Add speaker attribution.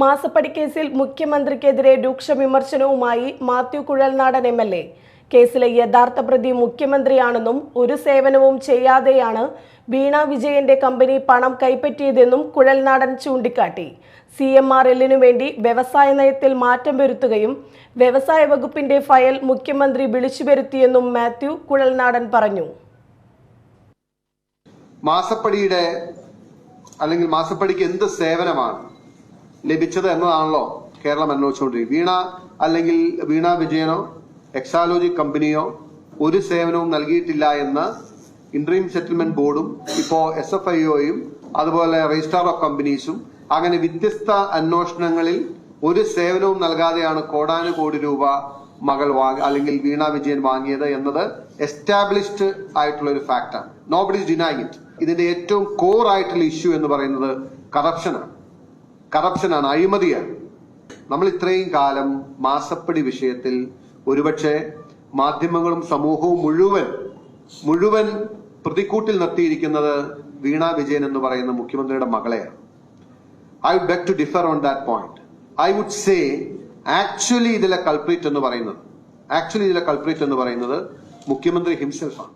Speaker 1: മാസപ്പടി കേസിൽ മുഖ്യമന്ത്രിക്കെതിരെ രൂക്ഷ വിമർശനവുമായി Mathew Kuzhalnadan M L A. കേസിലെ യഥാർത്ഥ പ്രതി മുഖ്യമന്ത്രിയാണെന്നും ഒരു സേവനവും ചെയ്യാതെയാണ് വീണ വിജയന്റെ കമ്പനി പണം കൈപ്പറ്റിയതെന്നും കുഴൽനാടൻ ചൂണ്ടിക്കാട്ടി. സി എം ആർ എല്ലിനു വേണ്ടി വ്യവസായ നയത്തിൽ മാറ്റം വരുത്തുകയും വ്യവസായ വകുപ്പിന്റെ ഫയൽ മുഖ്യമന്ത്രി വിളിച്ചു വരുത്തിയെന്നും മാത്യു കുഴൽനാടൻ പറഞ്ഞു.
Speaker 2: മാസപ്പടിയുടെ അല്ലെങ്കിൽ മാസപ്പടിക്ക് എന്ത് സേവനമാണ്? ലഭിച്ചത് എന്നതാണല്ലോ കേരളം അന്വേഷിച്ചുകൊണ്ടിരിക്കുന്നത്. വീണ അല്ലെങ്കിൽ വീണ വിജയനോ എക്സാലോജി കമ്പനിയോ ഒരു സേവനവും നൽകിയിട്ടില്ല എന്ന് ഇൻട്രീം സെറ്റിൽമെന്റ് ബോർഡും ഇപ്പോ എസ് എഫ് ഐ ഒയും അതുപോലെ രജിസ്ട്രാർ ഓഫ് കമ്പനീസും അങ്ങനെ വ്യത്യസ്ത അന്വേഷണങ്ങളിൽ ഒരു സേവനവും നൽകാതെയാണ് കോടാനുകോടി രൂപ മകൾ വാങ്ങി അല്ലെങ്കിൽ വീണ വിജയൻ വാങ്ങിയത് എന്നത് എസ്റ്റാബ്ലിഷ്ഡ് ആയിട്ടുള്ള ഒരു ഫാക്റ്റാണ് നോബഡി ബഡി ഡിനൈങ് ഇറ്റ് ഇതിന്റെ ഏറ്റവും കോർ ആയിട്ടുള്ള ഇഷ്യൂ എന്ന് പറയുന്നത് കറപ്ഷനാണ് കറപ്ഷനാണ് അഴിമതിയാണ്. നമ്മൾ ഇത്രയും കാലം മാസപ്പടി വിഷയത്തിൽ ഒരുപക്ഷെ മാധ്യമങ്ങളും സമൂഹവും മുഴുവൻ മുഴുവൻ പ്രതിക്കൂട്ടിൽ നിർത്തിയിരിക്കുന്നത് വീണ വിജയൻ എന്ന് പറയുന്ന മുഖ്യമന്ത്രിയുടെ മകളെയാണ്. I would beg to differ on that point I would say actually ഇതിലെ കൾപ്രീറ്റ് എന്ന് പറയുന്നത് ആക്ച്വലി ഇതിലെ കൾപ്രീറ്റ് എന്ന് പറയുന്നത് മുഖ്യമന്ത്രി ഹിംസെൽഫാണ്